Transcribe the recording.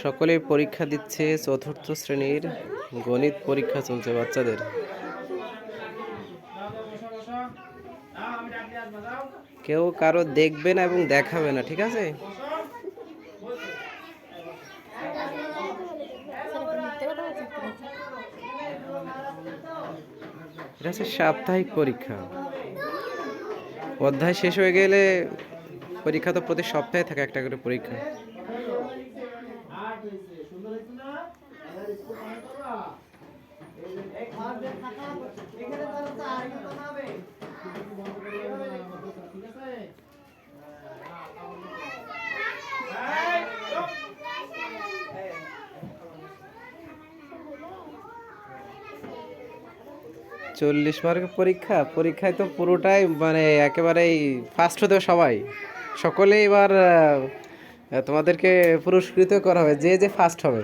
সকলে পরীক্ষা দিচ্ছে চতুর্থ শ্রেণির গণিত পরীক্ষা চলছে বাচ্চাদের। কেউ কারও দেখবে না এবং দেখাবে না, ঠিক আছে? এটা হচ্ছে সাপ্তাহিক পরীক্ষা। অধ্যায় শেষ হয়ে গেলে পরীক্ষা তো প্রতি সপ্তাহে থাকে একটা করে পরীক্ষা। চল্লিশ মার্কের পরীক্ষা? পরীক্ষায় তো পুরোটাই মানে একেবারেই ফার্স্ট হতে সবাই। সকলে এবার তোমাদেরকে পুরস্কৃত করা হবে যে যে ফার্স্ট হবে।